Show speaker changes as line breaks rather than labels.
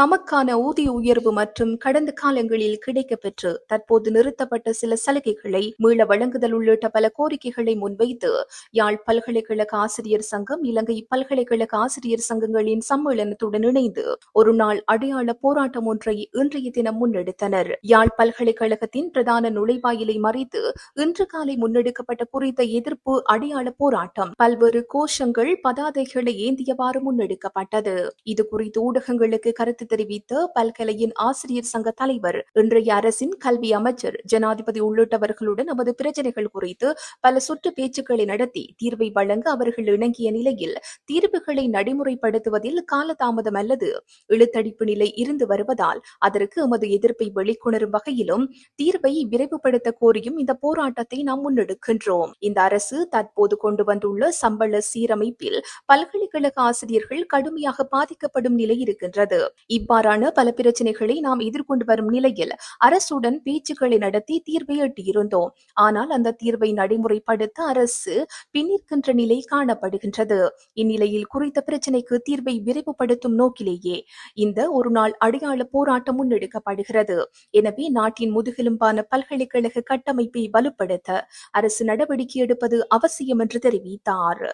தமக்கான ஊதிய உயர்வு மற்றும் கடந்த காலங்களில் கிடைக்கப்பெற்று தற்போது நிறுத்தப்பட்ட சில சலுகைகளை மீள வழங்குதல் உள்ளிட்ட பல கோரிக்கைகளை முன்வைத்து யாழ் பல்கலைக்கழக ஆசிரியர் சங்கம் இலங்கை பல்கலைக்கழக ஆசிரியர் சங்கங்களின் சம்மேளனத்துடன் இணைந்து ஒரு நாள் அடையாள போராட்டம் ஒன்றை இன்றைய தினம் முன்னெடுத்தனர். யாழ் பல்கலைக்கழகத்தின் பிரதான நுழைவாயிலை மறைத்து இன்று காலை முன்னெடுக்கப்பட்ட குறித்த எதிர்ப்பு அடையாள போராட்டம் பல்வேறு கோஷங்கள் பதாதைகளை ஏந்தியவாறு முன்னெடுக்கப்பட்டது. இது குறித்து ஊடகங்களுக்கு கருத்து தெரிவித்த பல்கலையின் ஆசிரியர் சங்க தலைவர் இன்றைய அரசின் கல்வி அமைச்சர் ஜனாதிபதி உள்ளிட்டவர்களுடன் நமது பிரச்சனைகள் குறித்து பல சுற்று பேச்சுக்களை நடத்தி தீர்வை வழங்க அவர்கள் இணங்கிய நிலையில் தீர்வுகளை நடைமுறைப்படுத்துவதில் காலதாமதம் அல்லது இழுத்தடிப்பு நிலை இருந்து வருவதால் அதற்கு எமது எதிர்ப்பை வெளிக்கொணரும் வகையிலும் தீர்வை விரைவுபடுத்த கோரியும் இந்த போராட்டத்தை நாம் முன்னெடுக்கின்றோம். இந்த அரசு தற்போது கொண்டு வந்துள்ள சம்பள சீரமைப்பில் பல்கலைக்கழக ஆசிரியர்கள் கடுமையாக பாதிக்கப்படும் நிலை இருக்கின்றது. இவ்வாறான பல பிரச்சனைகளை நாம் எதிர்கொண்டு வரும் நிலையில் அரசுடன் பேச்சுக்களை நடத்தி தீர்வை எட்டியிருந்தோம். ஆனால் அந்த தீர்வை நடைமுறைப்படுத்த அரசு பின்னிற்கின்ற நிலை காணப்படுகின்றது. இந்நிலையில் குறித்த பிரச்சனைக்கு தீர்வை விரைவுபடுத்தும் நோக்கிலேயே இந்த ஒரு நாள் அடையாள போராட்டம் முன்னெடுக்கப்படுகிறது. எனவே நாட்டின் முதுகெலும்பான பல்கலைக்கழக கட்டமைப்பை வலுப்படுத்த அரசு நடவடிக்கை எடுப்பது அவசியம் என்று தெரிவித்தார்.